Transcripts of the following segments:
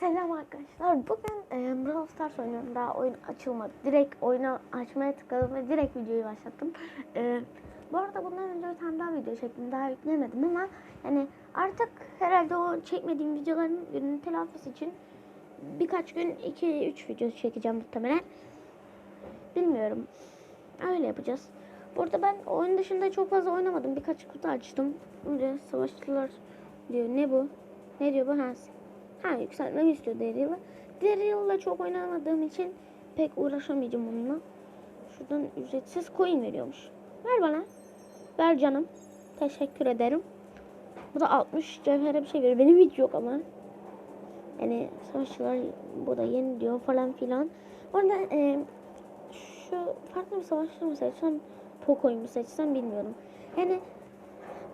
Selam arkadaşlar. Bugün e, Brawl Stars oynuyorum. Daha oyun açılmadı. Direkt oyunu açmaya tıkladım ve direkt videoyu başlattım. E, bu arada bundan önce bir tane daha video çektim. Daha yüklemedim ama yani artık herhalde o çekmediğim videoların gününü telafisi için birkaç gün 2-3 video çekeceğim muhtemelen. Bilmiyorum. Öyle yapacağız. Burada ben oyun dışında çok fazla oynamadım. Birkaç kutu açtım. Böyle savaşçılar diyor. Ne bu? Ne diyor bu? Ha, Ha yükseltmemi istiyor Daryl'ı. Daryl'la çok oynamadığım için pek uğraşamayacağım onunla. Şuradan ücretsiz coin veriyormuş. Ver bana. Ver canım. Teşekkür ederim. Bu da 60 cevhere bir şey veriyor. Benim hiç yok ama. Yani savaşçılar bu da yeni diyor falan filan. Orada e, şu farklı bir savaşçı mı seçsem Poco'yu mu seçsem bilmiyorum. Yani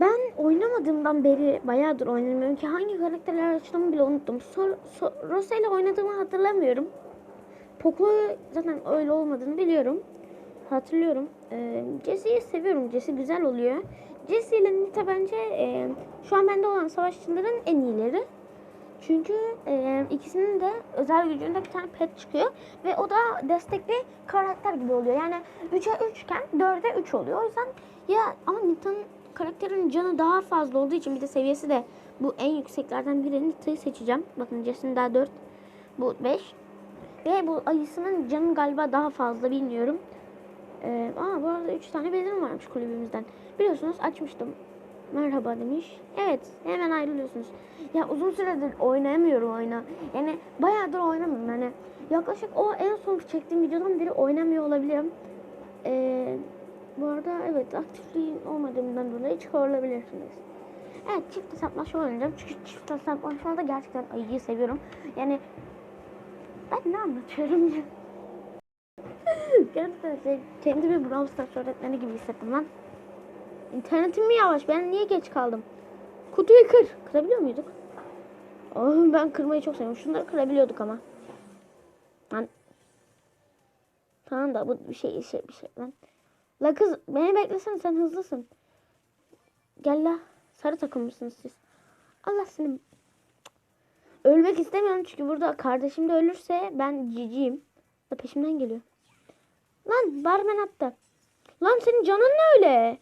ben oynamadığımdan beri bayağıdır oynamıyorum ki hangi karakterler açtığımı bile unuttum. Sor, so, Rosa ile oynadığımı hatırlamıyorum. Poco zaten öyle olmadığını biliyorum. Hatırlıyorum. Ee, Jesse'yi seviyorum. Jesse güzel oluyor. Jesse ile Nita bence e, şu an bende olan savaşçıların en iyileri. Çünkü e, ikisinin de özel gücünde bir tane pet çıkıyor. Ve o da destekli karakter gibi oluyor. Yani 3'e 3 iken 4'e 3 oluyor. O yüzden ya ama Nita'nın karakterin canı daha fazla olduğu için bir de seviyesi de bu en yükseklerden birini seçeceğim. Bakın Jesse'nin daha 4. Bu 5. Ve bu ayısının canı galiba daha fazla bilmiyorum. Ee, aa bu arada 3 tane bedenim varmış kulübümüzden. Biliyorsunuz açmıştım. Merhaba demiş. Evet hemen ayrılıyorsunuz. Ya uzun süredir oynayamıyorum oyunu. Yani bayağıdır oynamıyorum. Yani yaklaşık o en son çektiğim videodan beri oynamıyor olabilirim. Ee, bu arada evet aktifliğin olmadığından dolayı çıkarılabilirsiniz. Evet çift hesaplaşma oynayacağım. Çünkü çift hesaplaşmada gerçekten ayıyı seviyorum. Yani ben ne anlatıyorum ya? Gerçekten şey, kendimi Brawl Stars öğretmeni gibi hissettim lan. İnternetim mi yavaş? Ben niye geç kaldım? Kutuyu kır. Kırabiliyor muyduk? Oh, ben kırmayı çok seviyorum. Şunları kırabiliyorduk ama. Lan. Tamam da bu bir şey şey bir şey lan. La kız beni beklesene sen hızlısın. Gel la. Sarı takılmışsınız siz. Allah seni. Ölmek istemiyorum çünkü burada kardeşim de ölürse ben ciciyim. Da peşimden geliyor. Lan barmen attı. Lan senin canın ne öyle?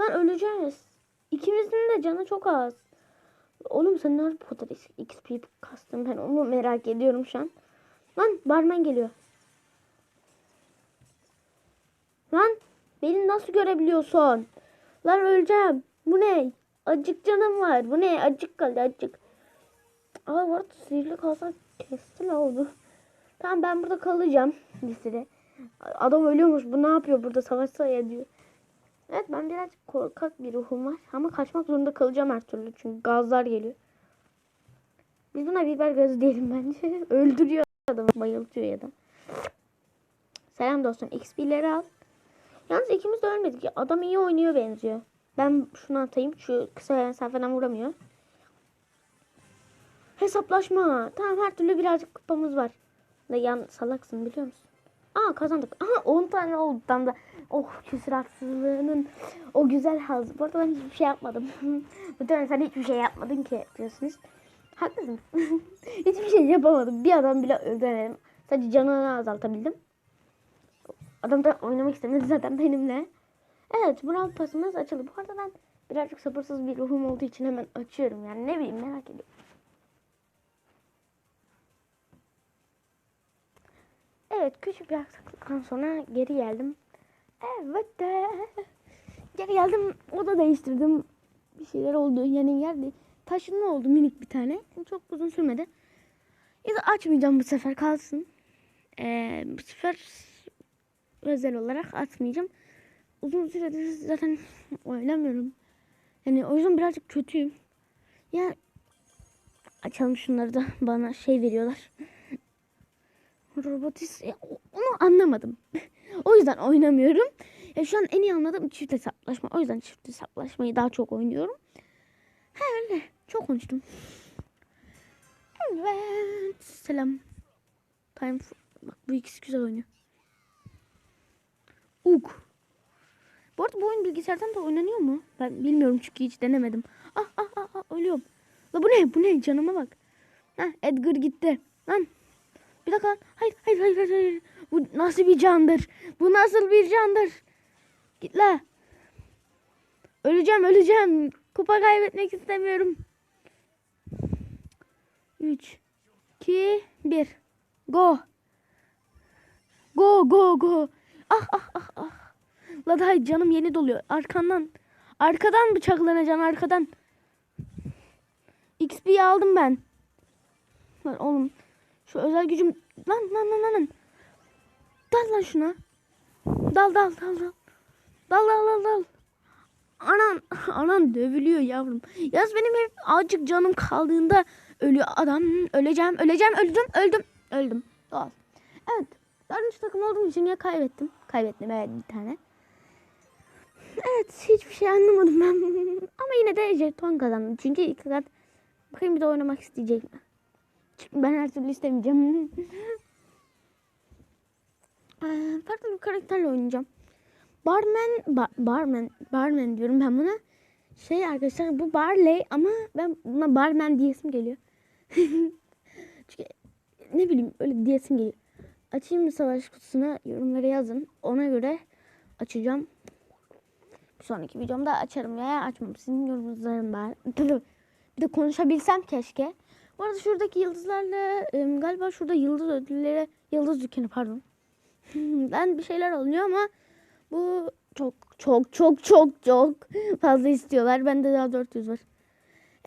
Lan öleceğiz. İkimizin de canı çok az. Oğlum sen ne kadar XP kastın ben onu merak ediyorum şu an. Lan barmen geliyor. Lan beni nasıl görebiliyorsun? Lan öleceğim. Bu ne? Acık canım var. Bu ne? Acık kaldı acık. Aa bu arada sihirli kalsa kesti la oldu. Tamam ben burada kalacağım süre. Adam ölüyormuş. Bu ne yapıyor burada? Savaşsa ya diyor. Evet ben birazcık korkak bir ruhum var. Ama kaçmak zorunda kalacağım her türlü. Çünkü gazlar geliyor. Biz buna biber gazı diyelim bence. Öldürüyor adamı. Bayıltıyor ya da. Selam dostum. XP'leri al. Yalnız ikimiz de ölmedik. Adam iyi oynuyor benziyor. Ben şunu atayım. Şu kısa mesafeden vuramıyor. Hesaplaşma. Tamam her türlü birazcık kupamız var. Da yan salaksın biliyor musun? Aa kazandık. Aha 10 tane oldu tam da. Oh küsuratsızlığının o güzel hazı. Bu arada ben hiçbir şey yapmadım. Bu dönem sen hiçbir şey yapmadın ki diyorsunuz. Haklısın. hiçbir şey yapamadım. Bir adam bile öldüremedim. Sadece canını azaltabildim. Adam da oynamak istemedi zaten benimle. Evet Brawl pasımız açıldı. Bu arada ben birazcık sabırsız bir ruhum olduğu için hemen açıyorum. Yani ne bileyim merak ediyorum. Evet küçük bir aksaklıktan sonra geri geldim. Evet de geri geldim oda değiştirdim. Bir şeyler oldu yani yerde taşınma oldu minik bir tane. Çok uzun sürmedi. Ya da açmayacağım bu sefer kalsın. Ee, bu sefer özel olarak atmayacağım. Uzun süredir zaten oynamıyorum. Yani o yüzden birazcık kötüyüm. Ya açalım şunları da bana şey veriyorlar. Robotis ya, onu anlamadım. o yüzden oynamıyorum. Ya şu an en iyi anladığım çift hesaplaşma. O yüzden çift hesaplaşmayı daha çok oynuyorum. He öyle. Çok konuştum. Evet. Selam. Time for... Bak bu ikisi güzel oynuyor. Ug. Bu arada bu oyun bilgisayardan da oynanıyor mu? Ben bilmiyorum çünkü hiç denemedim. Ah ah ah, ah ölüyorum. La bu ne? Bu ne? Canıma bak. Ha Edgar gitti. Lan. Bir dakika. lan. Hayır, hayır, hayır, hayır, hayır. Bu nasıl bir candır? Bu nasıl bir candır? Git la. Öleceğim, öleceğim. Kupa kaybetmek istemiyorum. 3 2 1 Go. Go, go, go. Ah, ah, ah, ah. La daha canım yeni doluyor. Arkandan. Arkadan bıçaklanacaksın arkadan. XP'yi aldım ben. Lan oğlum. Şu özel gücüm. Lan lan lan, lan. Dal lan şuna. Dal dal dal dal. Dal dal dal dal. Anan, anan dövülüyor yavrum. Yaz benim hep azıcık canım kaldığında ölüyor adam. Öleceğim, öleceğim, öldüm, öldüm, öldüm. Doğal. Evet. Dördüncü takım olduğum için ya kaybettim. Kaybettim evet bir tane. Evet hiçbir şey anlamadım ben. Ama yine de jeton kazandım. Çünkü ilk kat bakayım bir de oynamak isteyecek mi? Çünkü ben her türlü istemeyeceğim. Ee, farklı bir karakterle oynayacağım. Barman, bar, barman, barman diyorum ben buna. Şey arkadaşlar bu Barley ama ben buna barman diyesim geliyor. Çünkü ne bileyim öyle diyesim geliyor. Açayım mı savaş kutusuna yorumlara yazın. Ona göre açacağım. Bir sonraki videomda açarım veya açmam. Sizin yorumlarınız var. Bir de konuşabilsem keşke. Bu arada şuradaki yıldızlarla galiba şurada yıldız ödülleri, yıldız dükkanı pardon. ben bir şeyler alınıyor ama bu çok çok çok çok çok fazla istiyorlar. Bende daha 400 var.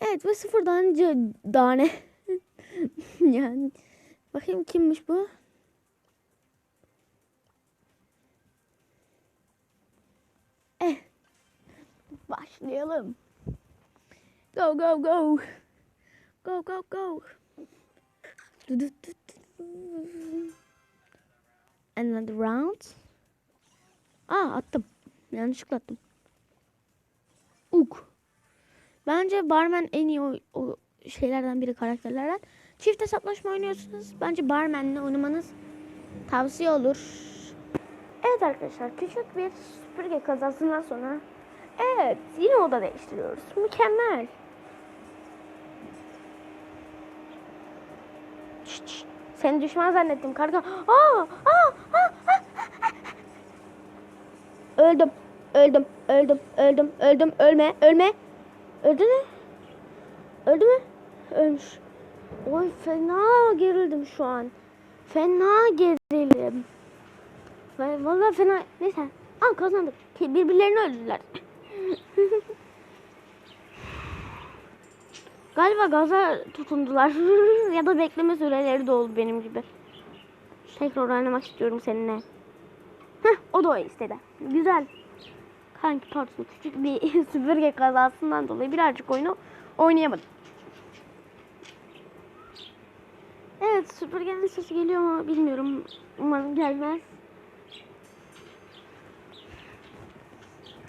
Evet ve sıfır tane tane. yani bakayım kimmiş bu? Başlayalım. Go go go. Go go go. Another round. Aa attım. Yanlışlıkla attım. Uk. Bence Barman en iyi o, o şeylerden biri karakterlerden. Çift hesaplaşma oynuyorsunuz. Bence Barman'le oynamanız tavsiye olur. Arkadaşlar küçük bir süpürge kazasından sonra evet yine oda değiştiriyoruz. Mükemmel. Şşt, şşt. Seni düşman zannettim karga. Öldüm. Öldüm. Öldüm. Öldüm. Öldüm. Ölme. Ölme. Öldü mü? Öldü mü? Ölmüş. Oy fena gerildim şu an. Fena gerildim. Vay, Vallahi fena. Neyse. Aa kazandık. Birbirlerini öldürdüler. Galiba gaza tutundular. ya da bekleme süreleri doldu benim gibi. Tekrar oynamak istiyorum seninle. Heh, o da o istedi. Güzel. Kanki pardon küçük bir süpürge kazasından dolayı birazcık oyunu oynayamadım. Evet süpürgenin sesi geliyor mu bilmiyorum. Umarım gelmez.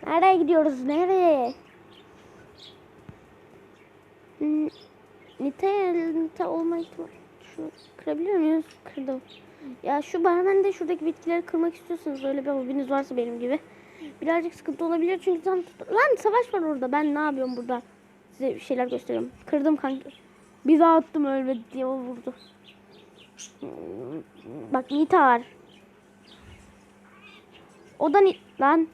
Nereye gidiyoruz? Nereye? Nite, nite olma ihtimali. Şunu kırabiliyor muyuz? Kırdım. Ya şu barmen de şuradaki bitkileri kırmak istiyorsanız öyle bir hobiniz varsa benim gibi. Birazcık sıkıntı olabilir çünkü tam Lan savaş var orada. Ben ne yapıyorum burada? Size bir şeyler gösteriyorum. Kırdım kanka. Bir daha attım ölmedi diye o vurdu. Bak Nita var. O da ni lan.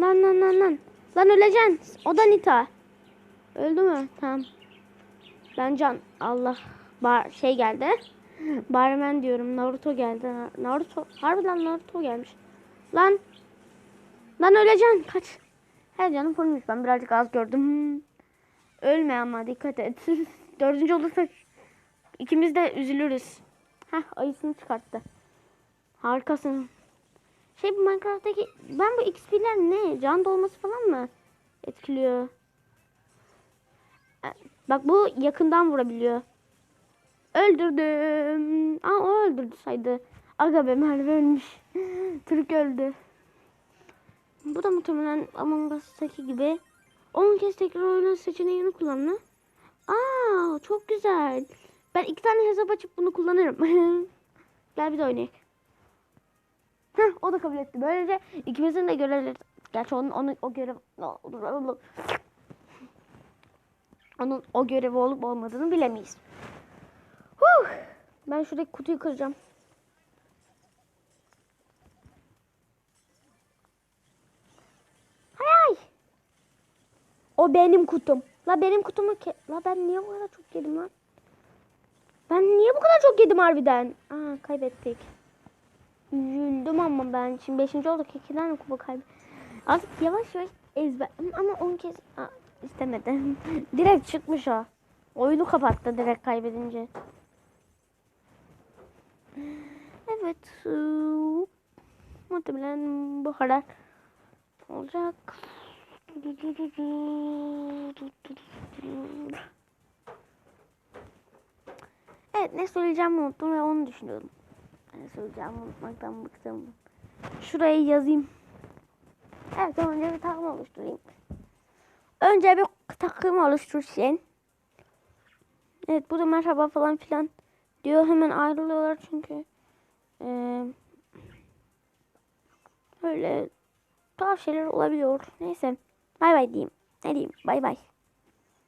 Lan lan lan lan. Lan öleceksin. O da Nita. Öldü mü? Tamam. Ben can. Allah. Bar şey geldi. Barmen diyorum. Naruto geldi. Naruto. Harbiden Naruto gelmiş. Lan. Lan öleceksin. Kaç. Her canım fulmüş. Ben birazcık az gördüm. Ölme ama dikkat et. Dördüncü olursak ikimiz de üzülürüz. Heh ayısını çıkarttı. Harikasın. Şey bu Minecraft'taki ben bu XP'ler ne? Can dolması falan mı etkiliyor? E, Bak bu yakından vurabiliyor. Öldürdüm. Aa o öldürdü saydı. Aga be Merve ölmüş. Türk öldü. Bu da muhtemelen Among Us'taki gibi 10 kez tekrar oyna seçeneğini kullanma. Aa çok güzel. Ben iki tane hesap açıp bunu kullanırım. Gel bir de oynayalım. Heh, o da kabul etti. Böylece ikimizin de görevleri... Gerçi onun, onu, o görev... onun o görevi olup olmadığını bilemeyiz. Huh! Ben şuradaki kutuyu kıracağım. Hay hay! O benim kutum. La benim kutumu. La ben niye bu kadar çok yedim lan? Ben niye bu kadar çok yedim harbiden? Aa kaybettik. Üzüldüm ama ben. Şimdi 5. olduk. iki tane kupa kaybettim. Artık yavaş yavaş ezber. Ama 10 kez Aa, istemedim. direkt çıkmış o. Oyunu kapattı direkt kaybedince. Evet. Muhtemelen bu kadar olacak. Evet ne söyleyeceğimi unuttum ve onu düşünüyorum. Ne söyleyeceğimi unutmaktan bıktım. Şurayı yazayım. Evet önce bir takım oluşturayım. Önce bir takım oluştursun. Evet burada merhaba falan filan diyor. Hemen ayrılıyorlar çünkü. Ee, öyle tuhaf şeyler olabiliyor. Neyse. Bay bay diyeyim. Ne diyeyim? Bay bay.